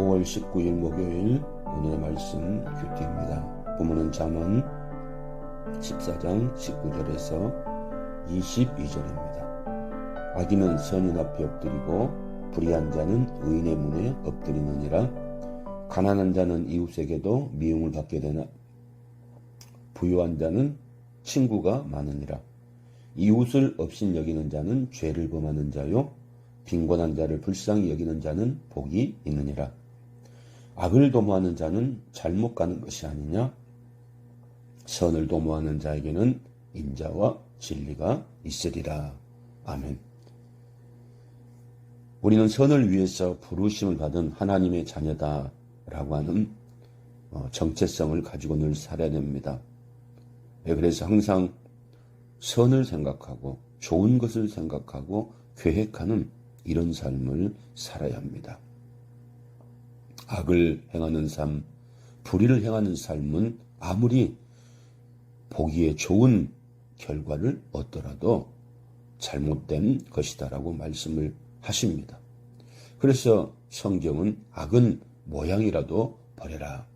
5월 19일 목요일 오늘의 말씀 큐티입니다. 본문은 잠언 14장 19절에서 22절입니다. 악인은 선인 앞에 엎드리고 불의한 자는 의인의 문에 엎드리느니라 가난한 자는 이웃에게도 미움을 받게 되나 부유한 자는 친구가 많으니라 이웃을 업신 여기는 자는 죄를 범하는 자요 빈곤한 자를 불쌍히 여기는 자는 복이 있느니라. 악을 도모하는 자는 잘못 가는 것이 아니냐? 선을 도모하는 자에게는 인자와 진리가 있으리라. 아멘. 우리는 선을 위해서 부르심을 받은 하나님의 자녀다라고 하는 어, 정체성을 가지고 늘 살아야 됩니다. 네, 그래서 항상 선을 생각하고 좋은 것을 생각하고 계획하는 이런 삶을 살아야 합니다. 악을 행하는 삶, 불의를 행하는 삶은 아무리 보기에 좋은 결과를 얻더라도 잘못된 것이다라고 말씀을 하십니다. 그래서 성경은 악은 모양이라도 버려라.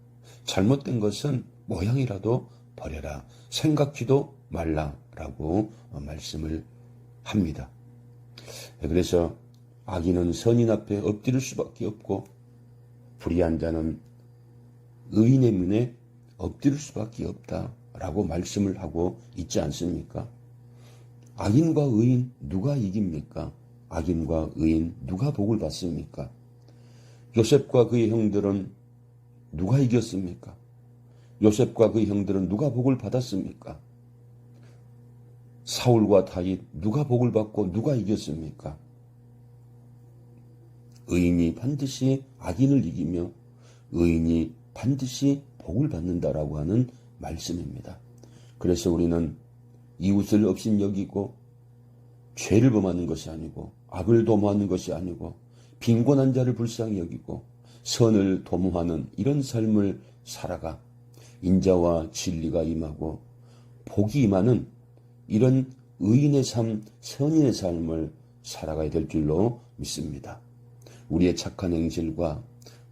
잘못된 것은 모양이라도 버려라. 생각지도 말라라고 말씀을 합니다. 그래서 악인은 선인 앞에 엎드릴 수밖에 없고 불의한 자는 의인의 문에 엎드릴 수밖에 없다라고 말씀을 하고 있지 않습니까? 악인과 의인 누가 이깁니까? 악인과 의인 누가 복을 받습니까? 요셉과 그의 형들은 누가 이겼습니까? 요셉과 그의 형들은 누가 복을 받았습니까? 사울과 다윗 누가 복을 받고 누가 이겼습니까? 의인이 반드시 악인을 이기며 의인이 반드시 복을 받는다라고 하는 말씀입니다. 그래서 우리는 이웃을 없인 여기고 죄를 범하는 것이 아니고 악을 도모하는 것이 아니고 빈곤한 자를 불쌍히 여기고 선을 도모하는 이런 삶을 살아가 인자와 진리가 임하고 복이 임하는 이런 의인의 삶, 선인의 삶을 살아가야 될 줄로 믿습니다. 우리의 착한 행실과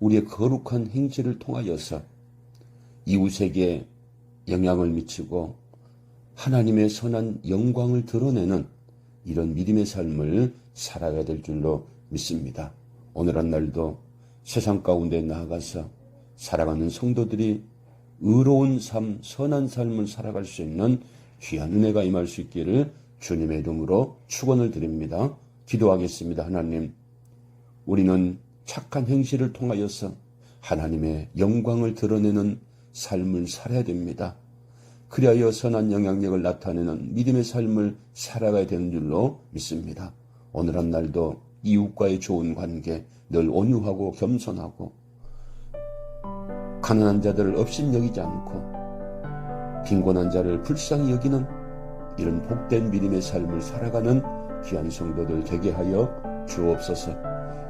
우리의 거룩한 행실을 통하여서 이웃에게 영향을 미치고 하나님의 선한 영광을 드러내는 이런 믿음의 삶을 살아야 될 줄로 믿습니다. 오늘 한 날도 세상 가운데 나아가서 살아가는 성도들이 의로운 삶, 선한 삶을 살아갈 수 있는 귀한 은혜가 임할 수 있기를 주님의 이름으로 축원을 드립니다. 기도하겠습니다. 하나님, 우리는 착한 행실을 통하여서 하나님의 영광을 드러내는 삶을 살아야 됩니다. 그리하여 선한 영향력을 나타내는 믿음의 삶을 살아가야 되는 줄로 믿습니다. 오늘 한 날도 이웃과의 좋은 관계, 늘 온유하고 겸손하고 가난한 자들을 없인 여기지 않고 빈곤한 자를 불쌍히 여기는 이런 복된 믿음의 삶을 살아가는 귀한 성도들 되게 하여 주옵소서.